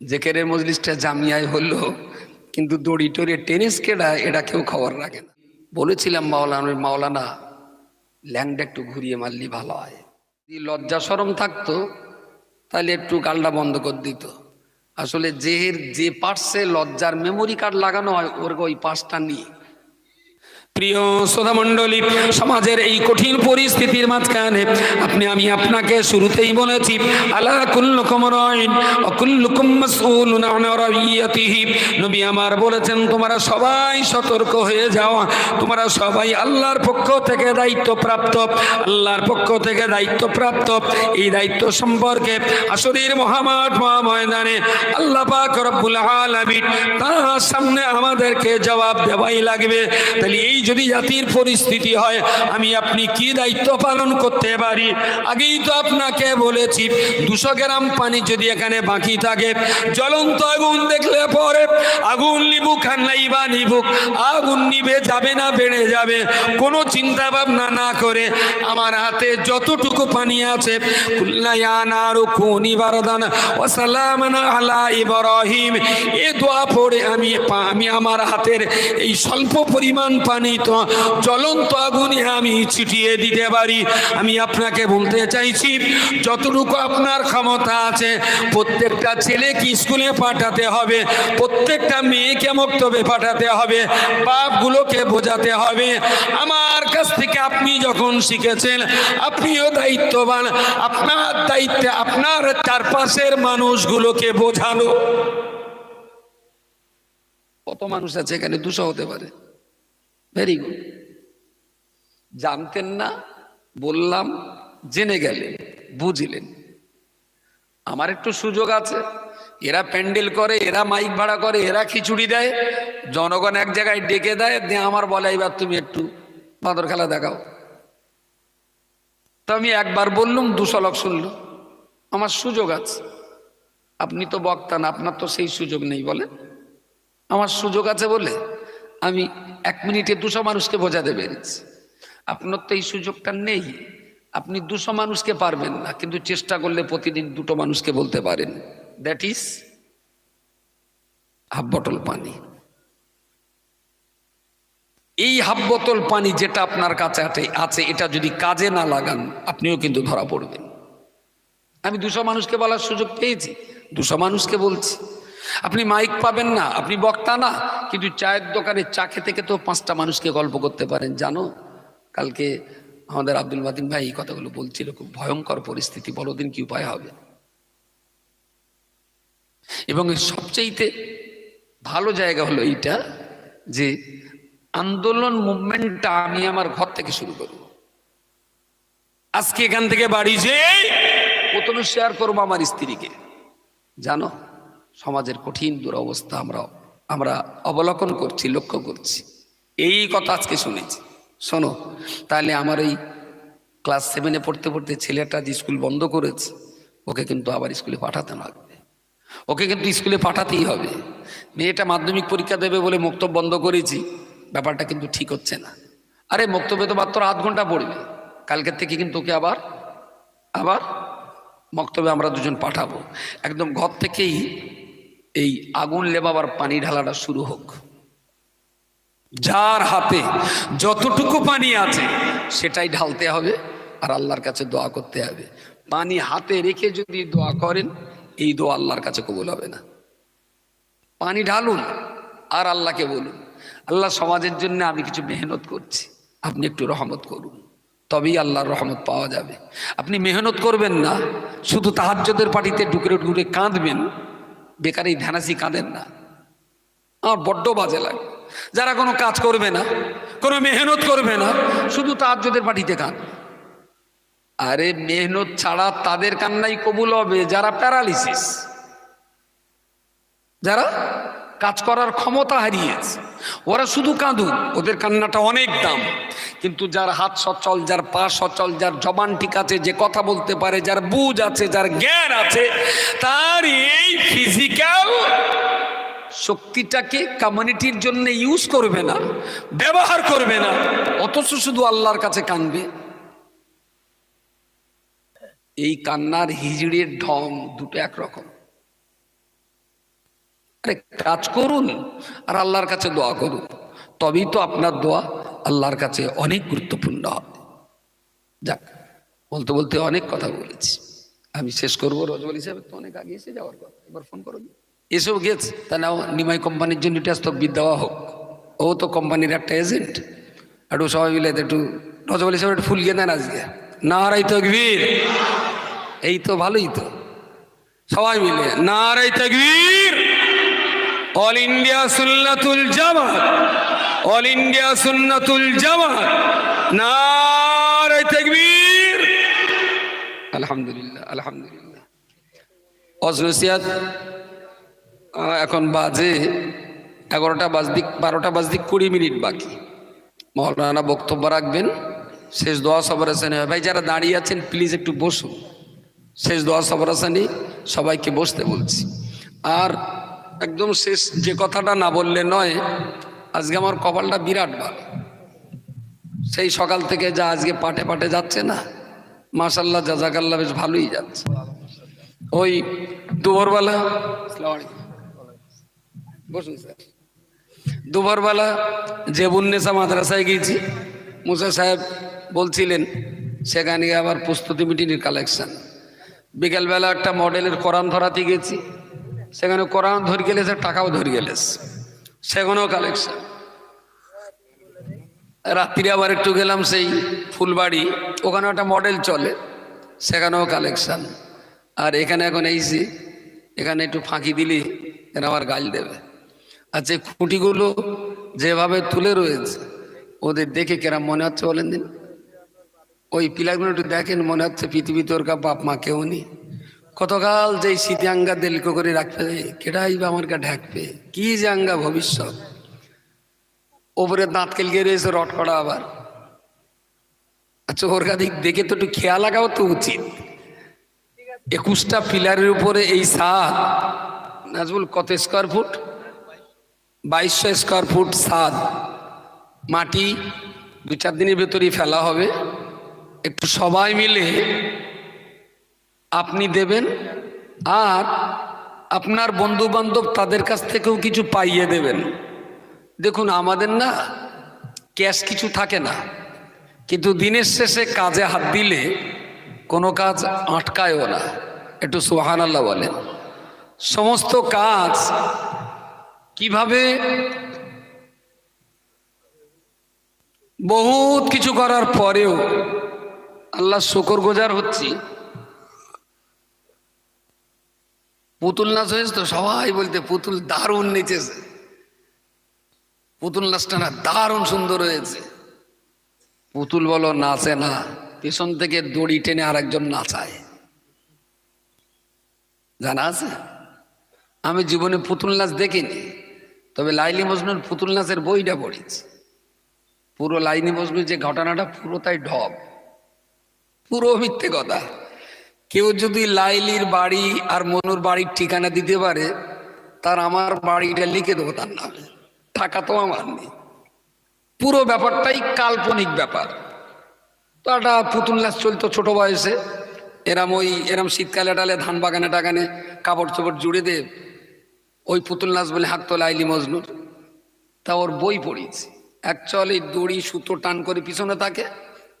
জেকেরের মজলিসটা জামিয়ায় হলো, কিন্তু দড়ি টড়ে টেনিস কেডা, এটা কেউ খবর রাখে না। বলেছিলাম মাওলানা মাওলানা, ল্যাংটা একটু ঘুরিয়ে মারলি ভালো হয়। যদি লজ্জা সরম থাকতো, তাহলে একটু গালটা বন্ধ করে দিত। আসলে যেহের যে পার্সে লজ্জার মেমোরি কার্ড লাগানো হয়, ওর ওই পার্সটা নিয়ে প্রিয় শ্রোতা মণ্ডলী সমাজের এই কঠিন পরিস্থিতির মাঝখানে আপনি, আমি আপনাকে শুরুতেই বলেছি, আলা কুল্লুকুম রাইন ওয়া মাসউলুন আন রাইয়াতিহি। নবী আমার বলেছেন, তোমরা সবাই সতর্ক হয়ে যাও। তোমরা সবাই আল্লাহর পক্ষ থেকে দায়িত্বপ্রাপ্ত আল্লাহর পক্ষ থেকে দায়িত্বপ্রাপ্ত এই দায়িত্ব সম্পর্কে আসরের মহামাঠ মহাময়দানে আল্লাহ পাক রব্বুল আলামিন তার সামনে আমাদেরকে জবাব দেওয়াই লাগবে। তাহলে এই যদি জাতির পরিস্থিতি হয়, আমি আপনি কি দায়িত্ব পালন করতে পারি? আগেই তো আপনাকে বলেছি, দুশো গ্রাম পানি যদি এখানে বাকি থাকে, জ্বলন্ত আগুন দেখলে পরে আগুন নিবুক আর নাই বা নিবুক, আগুন নিবে, যাবে না, বেড়ে যাবে, কোনো চিন্তা ভাবনা না করে আমার হাতে যতটুকু পানি আছে আমি আমি আমার হাতের এই স্বল্প পরিমাণ পানি তো জ্বলন্ত আগুনে আমি ছিটিয়ে দিতে পারি। আমি আপনাকে বলতে চাইছি, যতটুকু আপনার ক্ষমতা আছে, প্রত্যেকটা ছেলেকে স্কুলে পাঠাতে হবে, প্রত্যেকটা মেয়েকে মক্তবে পাঠাতে হবে বাপগুলোকে বোঝাতে হবে। আমার কাছ থেকে আপনি যখন শিখেছেন, আপনিও দায়িত্ববান। আপনার দায়িত্বে আপনার চারপাশের মানুষগুলোকে বোঝানো। কত মানুষ আছে এখানে? দুশো হতে পারে। ভেরি গুড জানতেন না, বললাম, জেনে গেলেন, বুঝলেন। আমার একটু সুযোগ আছে। এরা প্যান্ডেল করে, এরা মাইক ভাড়া করে, এরা খিচুড়ি দেয়। জনগণ এক জায়গায় ডেকে দেয়, দিয়ে আমার বলে এবার তুমি একটু বাঁদর খেলা দেখাও। তো আমি একবার বললুম দুশো লোক শুনল। আমার সুযোগ আছে। আপনি তো বক্তা না, আপনার তো সেই সুযোগ নেই বলে। আমার সুযোগ আছে বলে আমি এক মিনিটে দুশো মানুষকে বোঝাতে পেরেছি। আপনার তো এই সুযোগটা নেই। আপনি দুশো মানুষকে পারবেন না, কিন্তু চেষ্টা করলে প্রতিদিন দুটো মানুষকে বলতে পারেন। দ্যাট ইজ হাফ বটল পানি। এই হাফ বোতল পানি যেটা আপনার কাছে আছে- আছে, এটা যদি কাজে না লাগান, আপনিও কিন্তু ধরা পড়বেন। আমি দুশো মানুষকে বলার সুযোগ পেয়েছি, দুশো মানুষকে বলছি। আপনি মাইক পাবেন না, আপনি বক্তা না, কিন্তু চায়ের দোকানে চা খেতে খেতেও পাঁচটা মানুষকে গল্প করতে পারেন। জানো, কালকে আমাদের আব্দুল মাতিন ভাই এই কথাগুলো বলছিল, খুব ভয়ঙ্কর পরিস্থিতি বলো দিন কি উপায় হবে? এবং সবচেয়েতে ভালো জায়গা হলো এইটা যে, আন্দোলন মুভমেন্টটা আমি আমার ঘর থেকে শুরু করব। আজকে এখান থেকে বাড়ি যে প্রথমে শেয়ার করব আমার স্ত্রীকে। জানো সমাজের কঠিন দুরবস্থা আমরা আমরা অবলোকন করছি, লক্ষ্য করছি। এই কথা আজকে শুনেছি। শোনো, তাহলে আমার এই ক্লাস সেভেনে পড়তে পড়তে ছেলেটা যে স্কুল বন্ধ করেছে, ওকে কিন্তু আবার স্কুলে পাঠাতে লাগবে। ওকে কিন্তু স্কুলে পাঠাতেই হবে। মেয়েটা মাধ্যমিক পরীক্ষা দেবে বলে মক্তব বন্ধ করেছি, ব্যাপারটা কিন্তু ঠিক হচ্ছে না। আরে মক্তবে তো মাত্র আধ ঘণ্টা পড়বে। কালকের থেকে কিন্তু ওকে আবার আবার মক্তবে আমরা দুজন পাঠাবো। একদম ঘর থেকেই এই আগুন লেবাবার পানি ঢালাটা শুরু হোক। যার হাতে যতটুকু পানি আছে, সেটাই ঢালতে হবে আর আল্লাহর কাছে দোয়া করতে হবে। পানি হাতে রেখে যদি দোয়া করেন, এই দোয়া আল্লাহর কাছে কবুল হবে না। পানি ঢালুন আর আল্লাহকে বলুন। আল্লাহ সমাজের জন্য আমি কিছু মেহনত করছি। আপনি একটু রহমত করুন। তবেই আল্লাহর রহমত পাওয়া যাবে। আপনি মেহনত করবেন না, শুধু তাহাজ্যদের পার্টিতে ডুকরে ডুকরে কাঁদবেন, বেকার এই ধ্যানাসি কাঁদেন না। আমার বড্ড বাজে লাগে। যারা কোনো কাজ করবে না, কোনো মেহনত করবে না, শুধু তাহাজ্যদের পার্টিতে কাঁদ। আরে মেহনত ছাড়া তাদের কান্নাই কবুল হবে, যারা প্যারালিসিস। যারা? কাজ করার ক্ষমতা হারিয়েছে। ওরা শুধু কাঁদুক ওদের কান্নাটা অনেক দাম। কিন্তু যার হাত সচল, যার পা সচল, যার জবান ঠিক আছে, যে কথা বলতে পারে, যার বুঝ আছে, যার জ্ঞান আছে, তার এই ফিজিক্যাল শক্তিটাকে কমিউনিটির জন্য ইউজ করবে না, ব্যবহার করবে না। অথচ শুধু আল্লাহর কাছে কানবে এই কান্নার হিজড়ির ঢং দুটো একরকম। আরে কাজ করুন আর আল্লাহর কাছে দোয়া করুন। তবেই তো আপনার দোয়া আল্লাহর কাছে অনেক গুরুত্বপূর্ণ হবে। যাক, বলতে বলতে অনেক কথা বলেছি। আমি শেষ করব। রজবল হিসাবে তো অনেক আগে এসে যাওয়ার কথা। এবার ফোন করুন এসব গেছে। তা নাও, নিমাই কোম্পানির জন্য স্থগিত দেওয়া হোক। ও তো কোম্পানির একটা এজেন্ট একটু সবাই মিলে একটু রজবল হিসাবে একটু ফুল গিয়ে দেন আজকে নারাই তকবীর। এই তো ভালোই তো। সবাই মিলে নারাই তকবীর। All India Sunnatul Jamaat, all India Sunnatul Jamaat. নারাই তকবীর। আলহামদুলিল্লাহ আলহামদুলিল্লাহ। অজনসিয়াত এখন বাজে এগারোটা বাজদিক, বারোটা বাজদিক কুড়ি মিনিট বাকি। মৌলানা বক্তব্য রাখবেন। শেষ দোয়া সবর হাসানি ভাই, যারা দাঁড়িয়ে আছেন প্লিজ একটু বসুন। শেষ দোয়া সবর হাসানি সবাইকে বসতে বলছি। আর একদম শেষ যে কথাটা না বললে নয়, আজকে আমার কপালটা বিরাট ভালো। সেই সকাল থেকে যা আজকে পাটে পাটে যাচ্ছে না মাশাল্লাহ জাজাকাল্লাহ, বেশ ভালোই যাচ্ছে। ওই দুপুরবেলা বসুন স্যার। দুপুরবেলা যে বুন্নেসা মাদ্রাসায় গিয়েছি, মুসা সাহেব বলছিলেন, সেখানে আবার প্রস্তুতি মিটিংয়ের কালেকশন বিকেলবেলা একটা মডেলের কোরআন ধরাতে গেছি। সেখানে কোরআন ধরে গেলেছে, টাকাও ধরে গেলেছে। সেখানেও কালেকশন রাত্রিরে আবার একটু গেলাম সেই ফুলবাড়ি ওখানে একটা মডেল চলে, সেখানেও কালেকশন আর এখানে এখন এইছি এখানে একটু ফাঁকি দিলি, এরা আবার গাল দেবে। আর যে খুঁটিগুলো যেভাবে তুলে রয়েছে, ওদের দেখে কেরাম মনে হচ্ছে বলেন দিন? ওই পিলারগুলো একটু দেখেন, মনে হচ্ছে পৃথিবীতে ওর কা বাপ মা কেউ নেই। কতকাল যে শীতাঙ্গা দেলকো করে রাখবে কেটাই বা আমার কা ঢাকবে? কি যে আঙ্গা ভবিষ্যৎ? ওপরে দাঁত কেলকে রয়েছে রট করা আবার। আচ্ছা ওর দিক দেখে তো একটু খেয়াল লাগাও তো উচিত। একুশটা পিলারের উপরে এই সাদ নাজবুল কত স্কোয়ার ফুট বাইশশো স্কোয়ার ফুট সাদ মাটি দু চার দিনের ভেতরেই ফেলা হবে। একটু সবাই মিলে আপনি দেবেন আর আপনার বন্ধু বান্ধব তাদের কাছ থেকেও কিছু পাইয়ে দেবেন। দেখুন, আমাদের না ক্যাশ কিছু থাকে না। কিন্তু দিনের শেষে কাজে হাত দিলে কোনো কাজ আটকায়ও না। একটু সোহান আল্লাহ বলেন। সমস্ত কাজ কীভাবে? বহুত কিছু করার পরেও আল্লাহ শুকর গোজার হচ্ছি। পুতুল নাচ হয়েছে তো সবাই বলতে পুতুল দারুণ নেচেছে। পুতুল নাচটা না দারুণ সুন্দর হয়েছে। পুতুল বলো নাচে না, পেছন থেকে দড়ি টেনে আর একজন নাচায়। জানা আছে? আমি জীবনে পুতুল নাচ দেখিনি, তবে লাইলি মজনুর পুতুল নাচের বইটা পড়েছি। পুরো লাইনি মজনুর যে ঘটনাটা পুরো তাই ঢপ পুরো মিথ্যে কথা। কেউ যদি লাইলির বাড়ি আর মনুর বাড়ির ঠিকানা দিতে পারে, তার আমার বাড়িটা লিখে দেবো তার নামে। টাকা তো আমার নেই। পুরো ব্যাপারটাই কাল্পনিক ব্যাপার। তো একটা পুতুল নাচ চলতো ছোট বয়সে। এরম ওই, এরম শীতকালে টালে ধান বাগানে টাগানে কাপড় চোপড় জুড়ে দে, ওই পুতুল নাচ বলে হাঁকতো লাইলি মজনুর। তা ওর বই পড়িয়েছি। অ্যাকচুয়ালি দড়ি, সুতো টান করে পিছনে থাকে।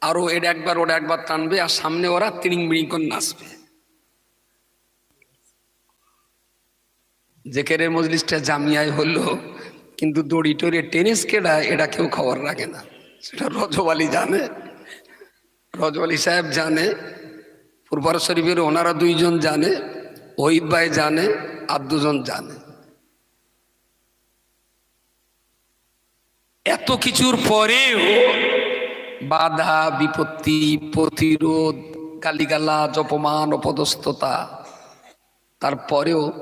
আরও এটা একবার, ওরা একবার টানবে আর সামনে ওরা তিরিং বিড়িং করে নাচবে। জেকেরের মজলিসটা জামিয়ায় হলো, কিন্তু দড়ি টড়ে টেনিস কেডা, এটা কেউ খবর রাখে না। সেটা রজব আলী জানে। রজব আলী সাহেব জানে ফুরবার শরীফের ওনারা দুইজন জানে, ওহিদ ভাই জানে আর দুজন জানে। এত কিছুর পরেও বাধা, বিপত্তি, প্রতিরোধ গালিগালা অপমান, অপদস্থতা। তারপরেও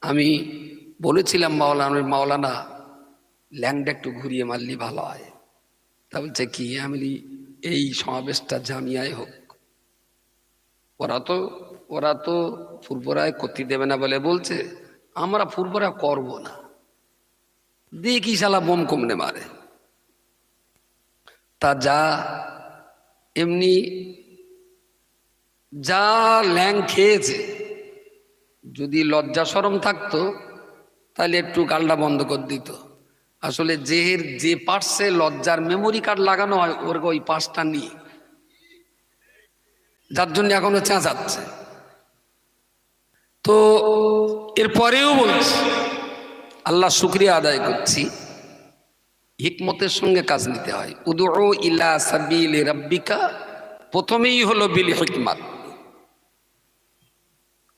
আমি বলেছিলাম মাওলানা মাওলানা, ল্যাংটা একটু ঘুরিয়ে মারলি ভালো হয়। তা বলছে কি? আমি এই সমাবেশটা জামিয়ায় হোক। ওরা তো ওরা তো ফুরপুরায় করতে দেবে না বলে বলছে, আমরা ফুরপুরা করব না। দেখি শালা বোম কমনে মারে। তা যা, এমনি যা ল্যাং খেয়েছে, যদি লজ্জা সরম থাকতো, তাহলে একটু গালটা বন্ধ করে দিত। আসলে যেহের যে পার্টসে লজ্জার মেমোরি কার্ড লাগানো হয়, ওর ওই পার্টসটা নিয়ে। যার জন্য এখনও চেঁচাচ্ছে। তো এরপরেও বলছি, আল্লাহ শুক্রিয়া আদায় করছি। হিকমতের সঙ্গে কাজ নিতে হয়। উদু ইলা সাবিল রাব্বিকা, প্রথমেই হলো বিল হিকমাত।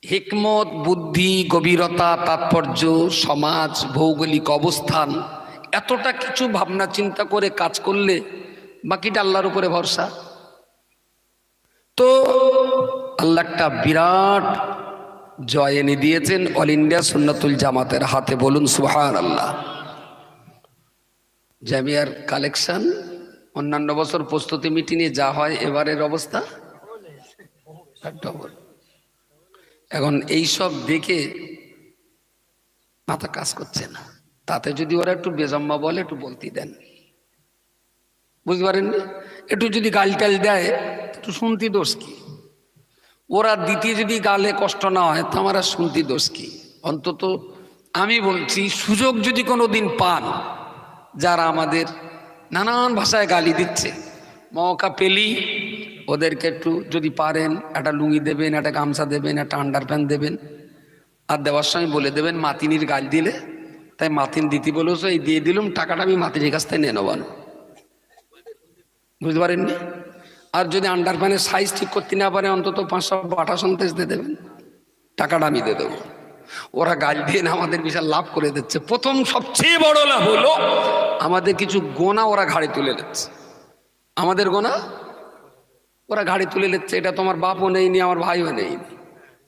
হিকমত, বুদ্ধি, গভীরতা, তাৎপর্য, সমাজ, ভৌগোলিক অবস্থান, এতটা কিছু ভাবনা চিন্তা করে কাজ করলে বাকিটা আল্লাহর উপরে ভরসা। তো আল্লাহ একটা বিরাট জয় এনে দিয়েছেন, অল ইন্ডিয়া সুন্নাতুল জামাতের হাতে বলুন সুহান আল্লাহ জামিয়ার কালেকশন অন্যান্য বছর প্রস্তুতি মিটিংয়ে যা হয় এবারের অবস্থা এখন এই সব দেখে মাথা কাজ করছে না। তাতে যদি ওরা একটু বেজম্মা বলে, একটু বলতে দেন। বুঝতে পারেন একটু যদি গাল টাল দেয়, একটু শুনতি দোষ কি? ওরা দ্বিতীয় যদি গালে কষ্ট না হয়, তো আমার শুনতি দোষ কি? অন্তত আমি বলছি, সুযোগ যদি কোনো দিন পান যারা আমাদের নানান ভাষায় গালি দিচ্ছে। মৌকা পেলি, ওদেরকে একটু যদি পারেন, একটা লুঙ্গি দেবেন, একটা গামছা দেবেন, একটা আন্ডার দেবেন। আর দেওয়ার সময় বলে দেবেন, মাতিনির গাল দিলে, তাই মাতিন দিতে বলেছ এই দিয়ে দিলুম, টাকাটা আমি মাতিনির কাছ থেকে নিয়ে নেবানো বুঝতে পারেননি? আর যদি আন্ডার প্যান্টের সাইজ ঠিক করতে না পারে, অন্তত পাঁচশো বাটা সন্তেজ দিয়ে দেবেন। টাকাটা আমি দিয়ে দেবো। ওরা গাল দিয়ে না আমাদের বিশাল লাভ করে দিচ্ছে। প্রথম সবচেয়ে বড় লাভ হলো আমাদের কিছু গোনা ওরা ঘাড়ে তুলে নিচ্ছে। আমাদের গোনা? ওরা ঘাড়ে তুলে নিচ্ছে, এটা তোমার বাপও নেইনি আমার ভাইও নেইনি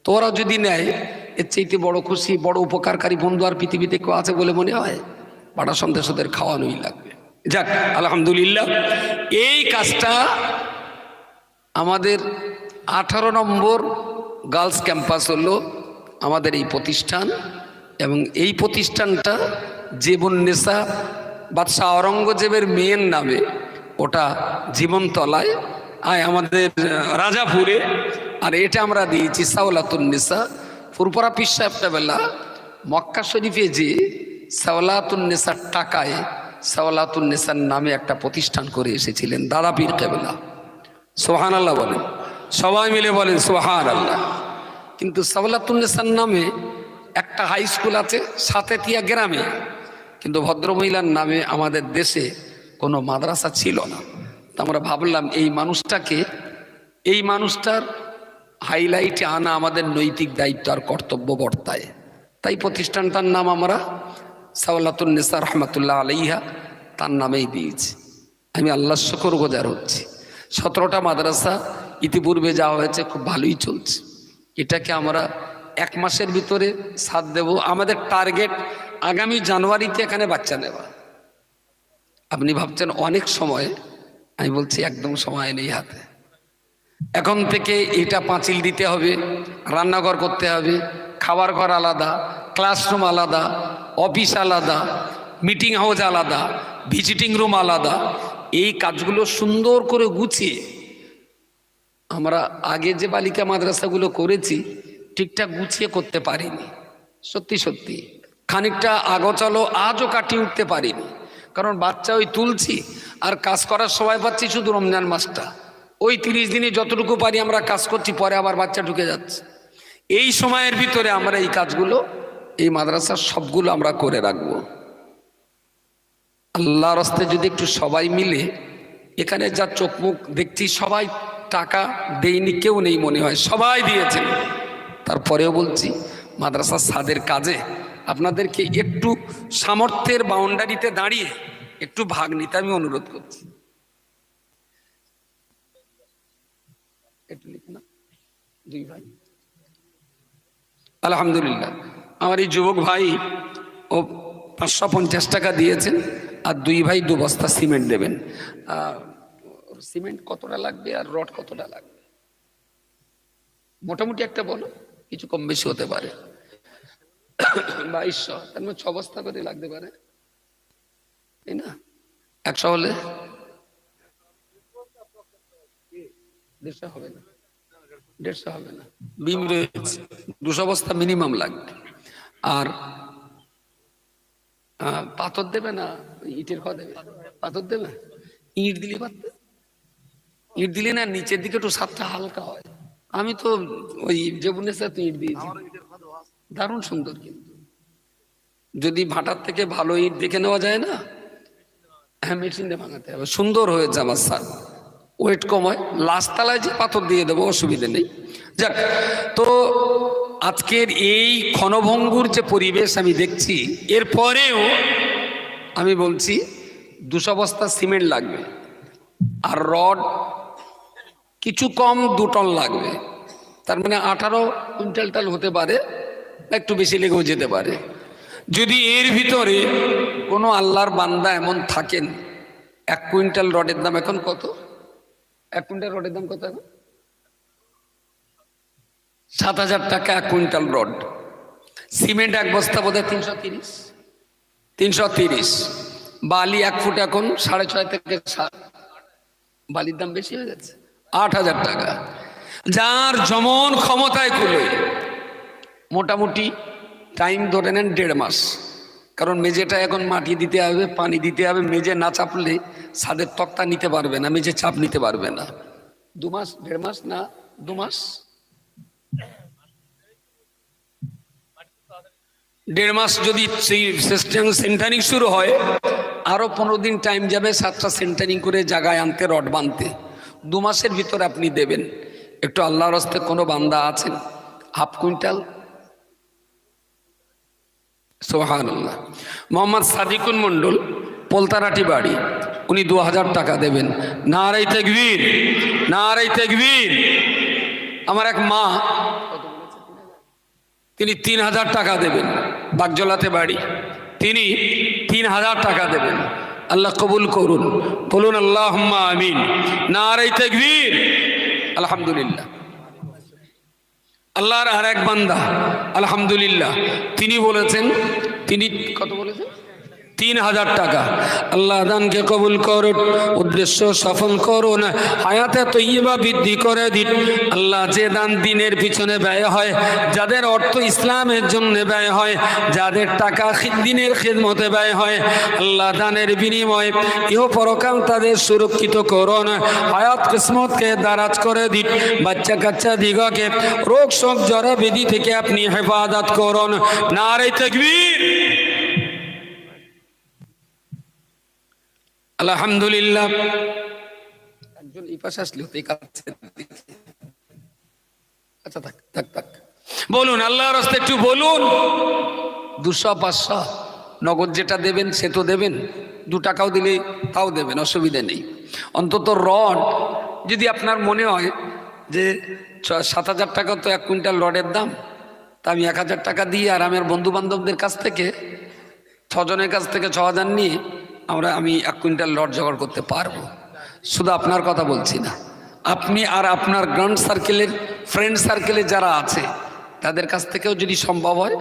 তো ওরা যদি নেয়, এর চাইতে বড় খুশি, বড় উপকারকারী বন্ধু আর পৃথিবীতে কেউ আছে বলে মনে হয়, বাটা সন্দেশ ওদের খাওয়ানোই লাগবে। যাক, আলহামদুলিল্লাহ, এই কাজটা আমাদের আঠারো নম্বর গার্লস ক্যাম্পাস হলো আমাদের এই প্রতিষ্ঠান এবং এই প্রতিষ্ঠানটা জীবননেশা বাদশাহ আওরঙ্গজেবের মেয়ের নামে ওটা জীবনতলায়, আয় আমাদের রাজাপুরে। আর এটা আমরা দিয়েছি সাওলাতুন্নেসা ফুরপরা পিস সাহেবটা বেলা মক্কা শরীফে যে সাওলাতুন্নেসার টাকায় সাওলাতুন্নেসার নামে একটা প্রতিষ্ঠান করে এসেছিলেন দাদা পীর কেবলা সোহান আল্লাহ বলেন। সবাই মিলে বলেন সোহান আল্লাহ কিন্তু সাওলাতুন্নেসার নামে একটা হাই স্কুল আছে সাতেতিয়া গ্রামে। কিন্তু ভদ্রমহিলার নামে আমাদের দেশে কোনো মাদ্রাসা ছিল না। তা আমরা ভাবলাম এই মানুষটাকে, এই মানুষটার হাইলাইটে আনা আমাদের নৈতিক দায়িত্ব আর কর্তব্য বর্তায়। তাই প্রতিষ্ঠানটার নাম আমরা সাওলাতুন্নেসা রহমতুল্লাহ আলাইহা তার নামেই দিয়েছি। আমি আল্লাহ শকর গোজার হচ্ছি। সতেরোটা মাদ্রাসা ইতিপূর্বে যাওয়া হয়েছে খুব ভালোই চলছে। এটাকে আমরা এক মাসের ভিতরে সাথ দেব। আমাদের টার্গেট আগামী জানুয়ারিতে এখানে বাচ্চা নেওয়া। আপনি ভাবছেন অনেক সময়, আমি বলছি একদম সময় নেই হাতে। এখন থেকে এটা পাঁচিল দিতে হবে, রান্নাঘর করতে হবে, খাবার ঘর আলাদা, ক্লাসরুম আলাদা, অফিস আলাদা, মিটিং হাউস আলাদা, ভিজিটিং রুম আলাদা। এই কাজগুলো সুন্দর করে গুছিয়ে আমরা আগে যে বালিকা মাদ্রাসাগুলো করেছি, ঠিকঠাক গুছিয়ে করতে পারিনি। সত্যি সত্যি। খানিকটা আগোচালো আজও কাটিয়ে উঠতে পারিনি। কারণ বাচ্চা ওই তুলছি আর কাজ করার সময় পাচ্ছি শুধু রমজান মাসটা। ওই তিরিশ দিনে যতটুকু পারি আমরা কাজ করছি, পরে আবার বাচ্চা ঢুকে যাচ্ছে। এই সময়ের ভিতরে আমরা এই কাজগুলো, এই মাদ্রাসার সবগুলো আমরা করে রাখব। আল্লাহ রাস্তে যদি একটু সবাই মিলে, এখানে যা চোখ মুখ দেখছি, সবাই টাকা দেয়নি, কেউ নেই মনে হয়, সবাই দিয়েছেন তারপরেও বলছি, মাদ্রাসার সাদের কাজে আপনাদেরকে একটু সামর্থ্যের বাউন্ডারিতে দাঁড়িয়ে একটু ভাগ নিতে আমি অনুরোধ করছি। আলহামদুলিল্লাহ। আমার এই যুবক ভাই ও পাঁচশো পঞ্চাশ টাকা দিয়েছেন আর দুই ভাই দু বস্তা সিমেন্ট দেবেন। সিমেন্ট কতটা লাগবে আর রড কতটা লাগবে? মোটামুটি একটা বলো, কিছু কম বেশি হতে পারে। বাইশশো তার মানে ছ বস্তা করে লাগতে পারে। তাই না? একশো হলে? দেড়শো হবে না। দেড়শো হবে না। বিম রয়েছে দুশো বস্তা মিনিমাম লাগবে। আর পাথর দেবে না? ইটের খাওয়া দেবে। পাথর দেবে? ইট দিলে পারতে ইট দিলে না নিচের দিকে একটু সাতটা হালকা হয়। আমি তো ওই জেবুনের সাথে ইট দিয়েছি। দারুণ সুন্দর কিন্তু। যদি ভাটার থেকে ভালো ইট দেখে নেওয়া যায় না হ্যাঁ মেশিনে ভাঙাতে হবে। সুন্দর হয়েছে আমার স্যার। ওয়েট কম হয় লাস্ট তালায় যে পাথর দিয়ে দেবো, অসুবিধে নেই। যাক, তো আজকের এই ক্ষণভঙ্গুর যে পরিবেশ আমি দেখছি এরপরেও আমি বলছি দুশো বস্তা সিমেন্ট লাগবে আর রড কিছু কম দু টন লাগবে। তার মানে আঠারো কুইন্টাল টাল হতে পারে। একটু বেশি লেগেও যেতে পারে। যদি এর ভিতরে কোনো আল্লাহর বান্দা এমন থাকেন, এক কুইন্টাল রডের দাম এখন কত? এক কুইন্টাল রডের দাম কত এখন? সাত হাজার টাকা এক কুইন্টাল রড। সিমেন্ট এক বস্তা বোধহয় তিনশো তিরিশ। তিনশো তিরিশ। বালি এক ফুট এখন সাড়ে ছয় থেকে সাত। বালির দাম বেশি হয়ে যাচ্ছে। আট হাজার টাকা। যার যেমন ক্ষমতায় কুলে মোটামুটি টাইম ধরে নেন দেড় মাস। কারণ মেঝেটা এখন মাটি দিতে হবে, পানি দিতে হবে, মেঝে না চাপলে ছাদের তক্তা নিতে পারবে না, মেঝে চাপ নিতে পারবে না। দু মাস, দেড় মাস না, দু মাস? দেড় মাস যদি সেই সেন্টারিং শুরু হয় আরও পনেরো দিন টাইম যাবে সাতটা সেন্টারিং করে জায়গায় আনতে, রড বাঁধতে। দু মাসের ভিতর আপনি দেবেন। একটু আল্লাহর হস্তে কোনো বান্দা আছেন? Half quintal? সোহান আল্লাহ মোহাম্মদ সাদিকুন মণ্ডল, পোলতারাটি বাড়ি, উনি দু হাজার টাকা দেবেন। না নারাই তেগবীর নারাই তেগবীর আমার এক মা, তিনি তিন হাজার টাকা দেবেন। বাগজলাতে বাড়ি, তিনি তিন হাজার টাকা দেবেন। আল্লাহ কবুল করুন। বলুন আল্লাহ আমিন। না নারাই তেগবীর আলহামদুলিল্লাহ। আল্লাহর আর এক বান্দা আলহামদুলিল্লাহ। তিনি বলেছেন তিনি কত বলেছেন? তিন হাজার টাকা। আল্লাহ দানকে কবুল করুন উদ্দেশ্য সফল করুন হায়াতে তৈবা বৃদ্ধি করে দিন। আল্লাহ যে দান দিনের পিছনে ব্যয় হয়, যাদের অর্থ ইসলামের জন্য ব্যয় হয়, যাদের টাকা দিনের খেদমতে ব্যয় হয়, আল্লাহ দানের বিনিময়ে ইহ পরকাল তাদের সুরক্ষিত করুন হায়াত কিসমতকে দারাজ করে দিন। বাচ্চা কাচ্চা দিগকে রোগ শোক জরা বেদি থেকে আপনি হেফাজত করুন নারে তকবীর আলহামদুলিল্লাহ। একজন এই পাশে আসলে হতেই কাছে আচ্ছা থাক থাক থাক। বলুন আল্লাহর রাস্তা একটু বলুন। দুশো পাঁচশো নগদ যেটা দেবেন সে তো দেবেন। দু টাকাও দিলে তাও দেবেন অসুবিধা নেই। অন্তত রড যদি আপনার মনে হয় যে সাত হাজার টাকা তো এক কুইন্টাল রডের দাম তা আমি এক হাজার টাকা দিয়ে আর আমার বন্ধু বান্ধবদের কাছ থেকে ছজনের কাছ থেকে ছ হাজার নিয়ে আমরা আমি এক কুইন্টাল লট জোগাড় করতে পারব। শুধু আপনার কথা বলছি না। আপনি আর আপনার গ্রাউন্ড সার্কেলের ফ্রেন্ড সার্কেলে যারা আছে, তাদের কাছ থেকেও যদি সম্ভব হয়,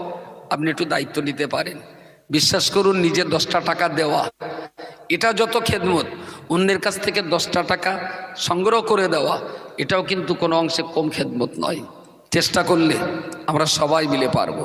আপনি একটু দায়িত্ব নিতে পারেন। বিশ্বাস করুন নিজের দশটা টাকা দেওয়া, এটা যত খেদমত, অন্যের কাছ থেকে দশটা টাকা সংগ্রহ করে দেওয়া, এটাও কিন্তু কোনো অংশে কম খেদমত নয়। চেষ্টা করলে আমরা সবাই মিলে পারব।